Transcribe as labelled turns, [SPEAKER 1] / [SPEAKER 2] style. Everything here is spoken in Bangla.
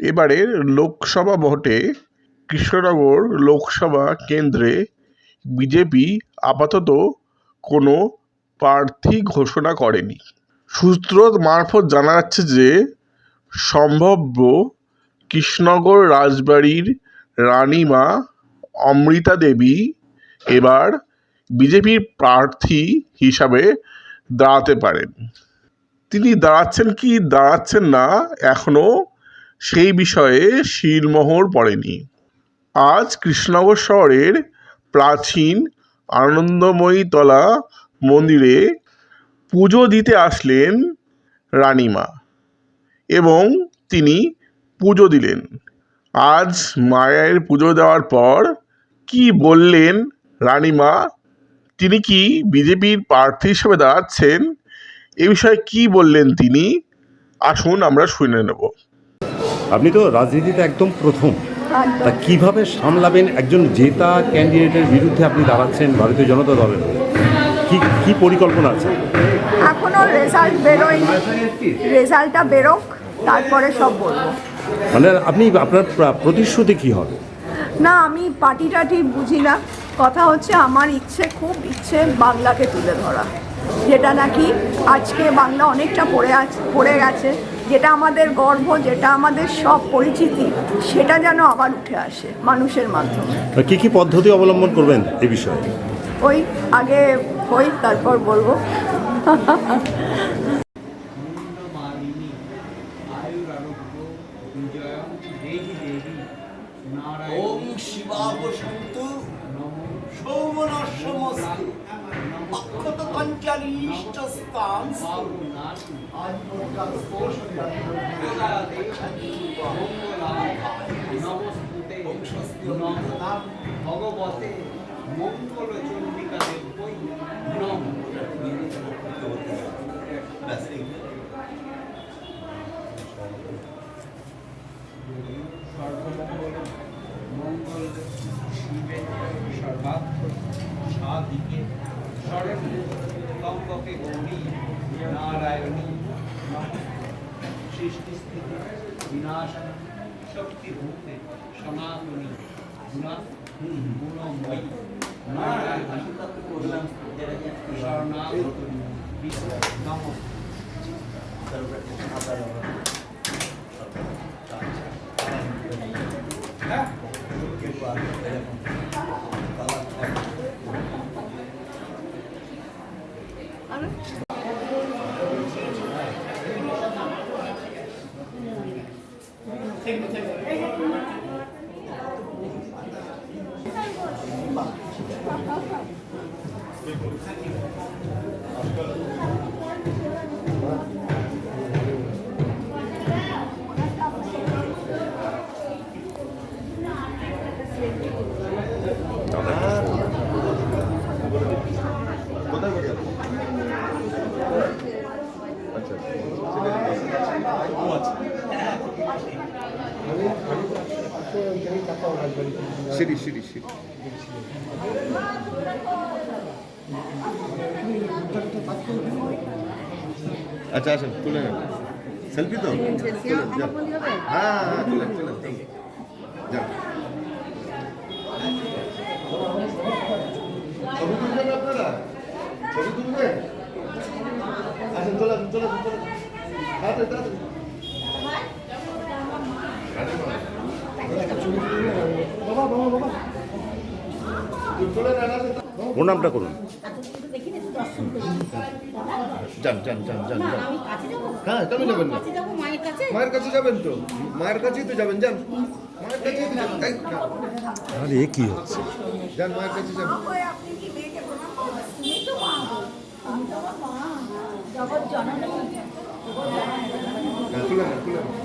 [SPEAKER 1] এবারের লোকসভা ভোটে কৃষ্ণনগর লোকসভা কেন্দ্রে বিজেপি আপাতত কোনো প্রার্থী ঘোষণা করেনি। সূত্র মারফত জানা যাচ্ছে যে সম্ভাব্য কৃষ্ণনগর রাজবাড়ির রানীমা অমৃতা দেবী এবার বিজেপির প্রার্থী হিসাবে দাঁড়াতে পারেন। তিনি দাঁড়াচ্ছেন কি দাঁড়াচ্ছেন না এখনও সেই বিষয়ে শিলমোহর পড়েনি। আজ কৃষ্ণনগর শহরের প্রাচীন আনন্দময়ীতলা মন্দিরে পুজো দিতে আসলেন রানীমা এবং তিনি পুজো দিলেন। আজ মায়ের পুজো দেওয়ার পর কি বললেন রানীমা? তিনি কি বিজেপির প্রার্থী হিসেবে দাঁড়াচ্ছেন? এ বিষয়ে কি বললেন তিনি? আসুন আমরা শুনে নেব।
[SPEAKER 2] আপনি তো রাজনীতিতে একদম প্রথম। তা কীভাবে সামলাবেন একজন জেতা ক্যান্ডিডেটের বিরুদ্ধে আপনি দাঁড়াচ্ছেন ভারতীয় জনতা দলের? কি কি পরিকল্পনা আছে?
[SPEAKER 3] এখনও রেজাল্ট বেরোয়নি। রেজাল্টটা বেরোক তারপরে সব বলব।
[SPEAKER 2] মানে আপনি আপনার প্রতিশ্রুতি কি হবে?
[SPEAKER 3] না আমি পার্টি টাটি বুঝি না। কথা হচ্ছে আমার ইচ্ছে খুব ইচ্ছে বাংলাকে তুলে ধরা। যেটা নাকি আজকে বাংলা অনেকটা পড়ে আছে পড়ে গেছে। যেটা আমাদের গর্ব যেটা আমাদের সব পরিচিতি সেটা যেন আবার উঠে আসে মানুষের মাধ্যমে।
[SPEAKER 2] তা কি কি পদ্ধতি অবলম্বন করবেন এই বিষয়ে?
[SPEAKER 3] ওই আগে হই তারপর বলব।
[SPEAKER 4] নমস্তুতে নম ভগবতে মঙ্গল চন্ডিকা দেবৈ নম সর্বমঙ্গল মঙ্গল শিবে সর্বাত্ম সাধিকে শরণ্য সৃষ্টি স্থিতি বিনাশন শক্তিভূতে সনাতনী গুণা গুণময়ী শরণাগত নমস্তে। Thank you.
[SPEAKER 5] সিঁড়ি সিঁড়ি সিঁড়ি। আচ্ছা আসেন তুলে নেন। সেলফি তো? হ্যাঁ হ্যাঁ তুলেন তুলেন। যান ছবি তুলবেন আপনারা? ছবি তুলবেন? আসেন আসেন চলে আসেন। তাড়াতাড়ি তাড়াতাড়ি।
[SPEAKER 2] নামটা করুন।
[SPEAKER 5] যান যান যান যান যান। হ্যাঁ কেন যাবেন না।
[SPEAKER 6] মায়ের কাছে?
[SPEAKER 5] যাবেন তো। মায়ের কাছেই তো যাবেন যান। মায়ের কাছেই তো যাবেন। এই,
[SPEAKER 2] আরে কি হচ্ছে?
[SPEAKER 5] যান মায়ের কাছে যাবেন। হ্যাঁ নেন তুলে নেন।